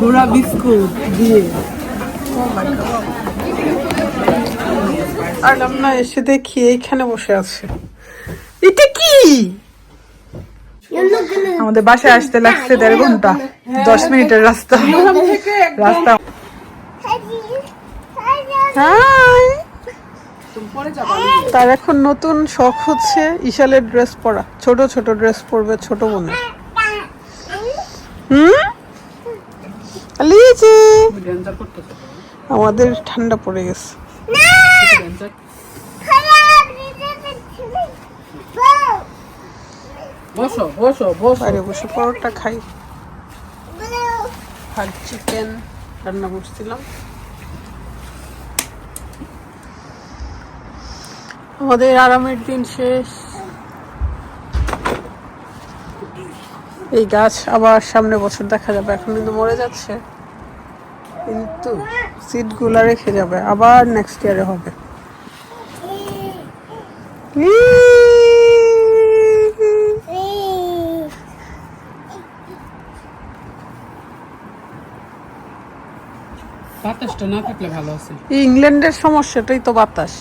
গোড়া বিস্কুট দিয়ে। আর আমরা এসে দেখি এইখানে বসে আছে। এটা কি? আমাদের বাসায় আসতে লাগছে দেড় ঘণ্টা, দশ মিনিটের রাস্তা। রাস্তা। তার এখন নতুন শখ হচ্ছে ইশালের ড্রেস পরা। ছোট ছোট ড্রেস পরবে ছোট বোনে হুম? লিচি আমাদের ঠান্ডা পড়ে গেছে। বসো বসো বসো। বাইরে বসে পরোটা খাই। আর চিকেন রান্না করছিলাম। আমাদের আরামের দিন শেষ। এই গাছ আবার সামনে বছর দেখা যাবে এখন কিন্তু মরে যাচ্ছে। কিন্তু সিটগুলা রেখে যাবে আবার নেক্সট ইয়ারে হবে। বাতাসটা না থাকলে ভালো আছে। ইংল্যান্ডের সমস্যাটাই তো বাতাস।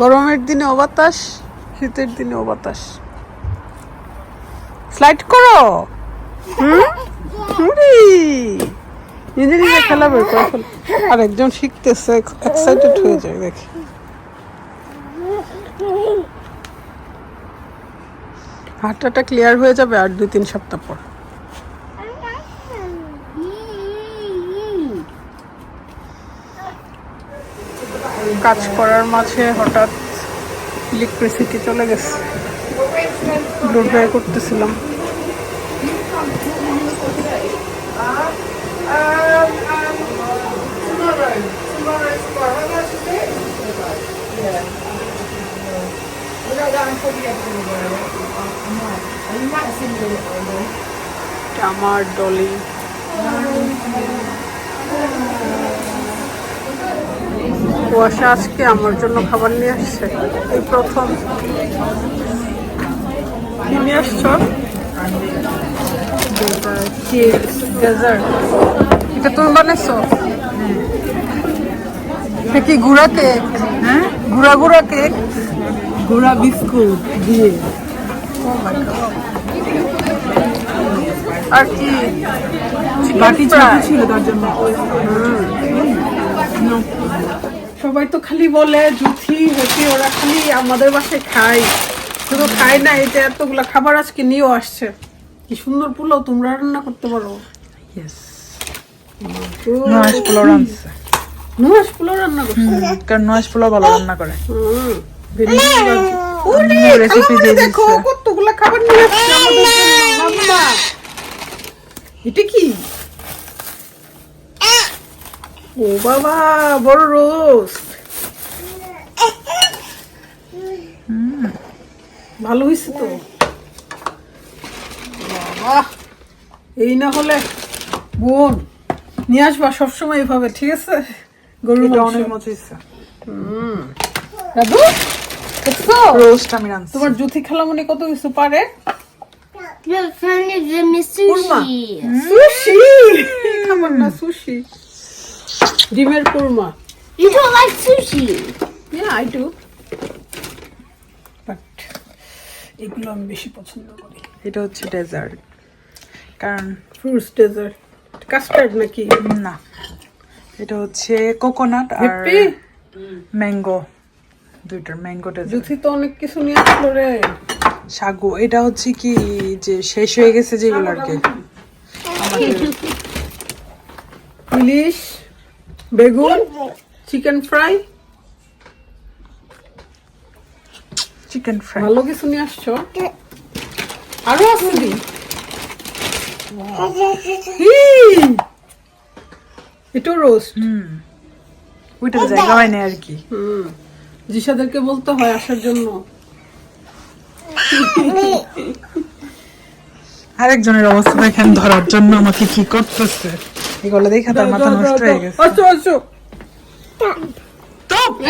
গরমের দিনে ও বাতাস শীতের দিনে ও বাতাস। স্লাইড করো। হুম? আর একজন শিখতেছে এক্সাইটেড হয়ে যায়, দেখে। হাঁটাটা ক্লিয়ার হয়ে যাবে আর দুই তিন সপ্তাহ পর। কাজ করার মাঝে হঠাৎ ইলেকট্রিসিটি চলে গেছে। ব্লো করতেছিলাম। এটা আমার ডলি কুয়াশা আজকে আমার জন্য খাবার নিয়ে আসছে। এই প্রথম। নিয়ে আসছো? এটা তুমি কেক হ্যাঁ কেক গোড়া বিস্কুট আর কি সবাই তো খালি বলে জুথি হেঁটি ওরা খালি আমাদের বাসায় খায় শুধু খায় না এটা এতগুলা খাবার আজকে নিয়েও আসছে। কি সুন্দর পোলাও তোমরা রান্না করতে পারো। নয়াস পোলাও রাঁধছে নুহাস পোলাও রান্না করছে। কারণ নয়াস পোলাও ভালো রান্না করে। হুম, ভেরি গুড। রেসিপি দিয়ে দেখো দিচ্ছে। কতগুলা খাবার নিয়ে আসছে আমাদের এটা কি? ও বাবা বড় রোস্ট। ভালো হয়েছে তো? বাবা এই না হলে বোন নিয়ে আসবা সবসময় এভাবে ঠিক আছে? গরুর। অনেক মজা হয়েছে দাদু দেখছ? রোস্ট আমি রাঁধছি। তোমার জুথি খেলামনি কত কিছু পারে? ডিমের korma. You don't like sushi. Yeah, I do. এগুলো আমি বেশি পছন্দ করি। এটা হচ্ছে ডেজার্ট। কারণ ফ্রুটস ডেজার্ট কাস্টার্ড নাকি? না এটা হচ্ছে কোকোনাট আর ম্যাঙ্গো দুইটার ম্যাঙ্গো ডেজার্ট। জুথি তো অনেক কিছু নিয়ে আসলো রে। সাগু এটা হচ্ছে কি যে শেষ হয়ে গেছে যেগুলো আর কি? ইলিশ বেগুন চিকেন ফ্রাই চিকেন ফ্রাই ভালো কিছু নিয়ে আসছো? আরও আছে দি। এটা রোস্ট ওইটার জায়গা হয় না আর কি। হুম। জিসাদেরকে বলতে হয় আসার জন্য। আরেকজনের অবস্থা দেখেন ধরার জন্য আমাকে কি করতেছে। এগুলো দেখা তার মাথা নষ্ট হয়ে গেছে। আচ্ছা আচ্ছা!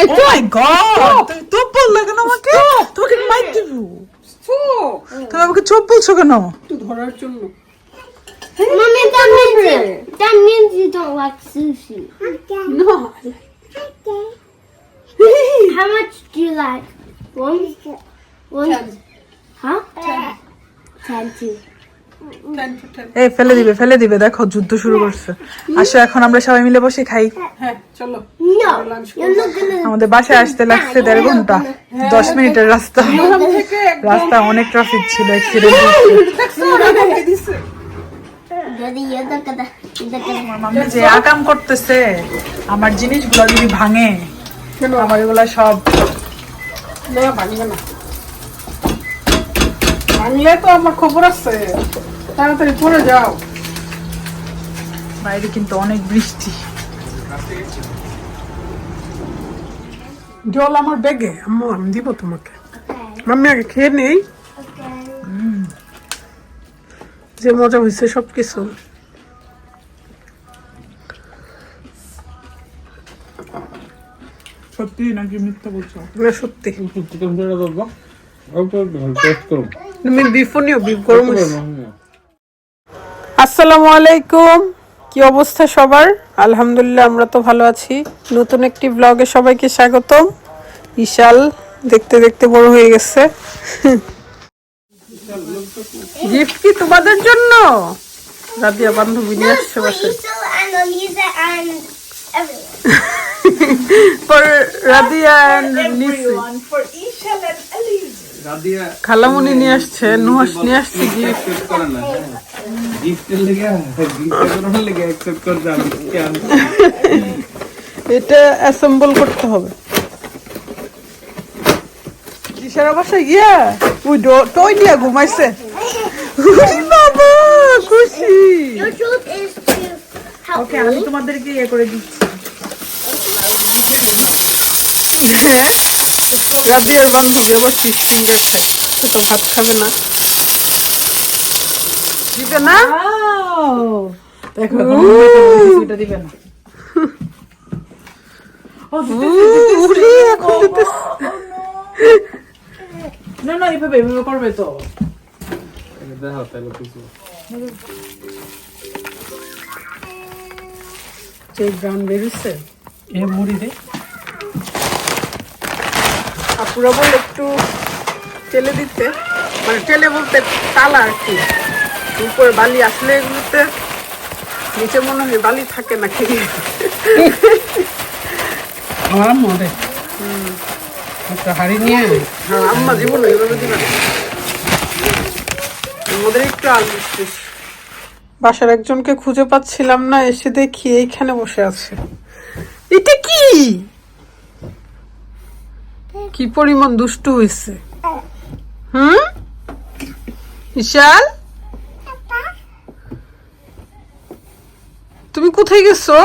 এই Oh তো! my god! তুমি তো বললে কেন আমাকে? তোমাকে মাইক দিব। তো তুমি আমাকে চোপ বলছো কেন? একটু ধরার জন্য Mommy, that means you don't like sushi. No. How much do you like? One? One? Huh? Ten. Ten too. এই ফেলে দিবে ফেলে দিবে দেখো যুদ্ধ শুরু করছে। আসো এখন আমরা সবাই মিলে বসে খাই। হ্যাঁ. আমাদের বাসায় আসতে লাগছে দেড় ঘণ্টা। দশ মিনিটের রাস্তা। রাস্তা অনেক ট্রাফিক ছিল যে আকাম করতেছে আমার জিনিসগুলো যদি ভাঙে আমার এগুলা সব ভাঙবে না। ভাঙলে তো আমার খবর আছে। তাড়াতাড়ি পরে যাও। বাইরে কিন্তু অনেক বৃষ্টি। জল আমার ব্যাগে। আম্মু আমি দিব তোমাকে। আমি আগে খেয়ে নেই। যে মজা হয়েছে সবকিছু। সত্যি নাকি মিথ্যা বলছো? না সত্যি। চিকেন ফ্রাইড বাবা অল্প অল্প টেস্ট করো তুমি বিফও নিও বিফ গরম হয়েছে। আসসালামু আলাইকুম। কি অবস্থা সবার? আলহামদুলিল্লাহ আমরা তো ভালো আছি। নতুন একটি ব্লগে সবাইকে স্বাগতম। বিশাল দেখতে দেখতে বড় হয়ে গেছে। গিফট কি তোমাদের জন্য? রাদিয়া বান্ধবী নিয়ে আসছে everyone. for Radia and নিসি Radia খালামুনি নিয়ে আসছে নুহাস নিয়ে আসছে গিফট করে না। গিফটের লেগে গিফট করার লেগে অ্যাকসেপ্ট করতে আমি এটা অ্যাসেম্বল করতে হবে। বাসায় গিয়া ওই টয় নিয়ে ঘুমাইছে। বাবা খুশি। ওকে আমি তোমাদেরকে ইয়ে করে দিচ্ছি। হ্যাঁ রাবিয়ার বান্ধবী আবার ফিশ ফিঙ্গার সে তো ভাত খাবে না। দিবে না? দেখো এটা দিবে না। এখন না না এভাবে এভাবে করবে তো। দেখো তাহলে কিছু। এই ব্রাউন বেরিয়েছে এ মুড়ি দে। আপুরা বলে একটু তেলে দিতে মানে তেলে বলতে তালা আর কি। উপরে বালি আসলে এগুলোতে নিচে মনে হয় বালি থাকে না খেয়ে আমার মনে একটা হাড়ি নিয়ে হ্যাঁ আম্মা জীবন আমাদের একটু আলু বাসার একজনকে খুঁজে পাচ্ছিলাম না এসে দেখি এইখানে বসে আছে। এটা কি? কি পরিমাণ দুষ্টু হয়েছে হুম? বিশাল তুমি কোথায় গেছো?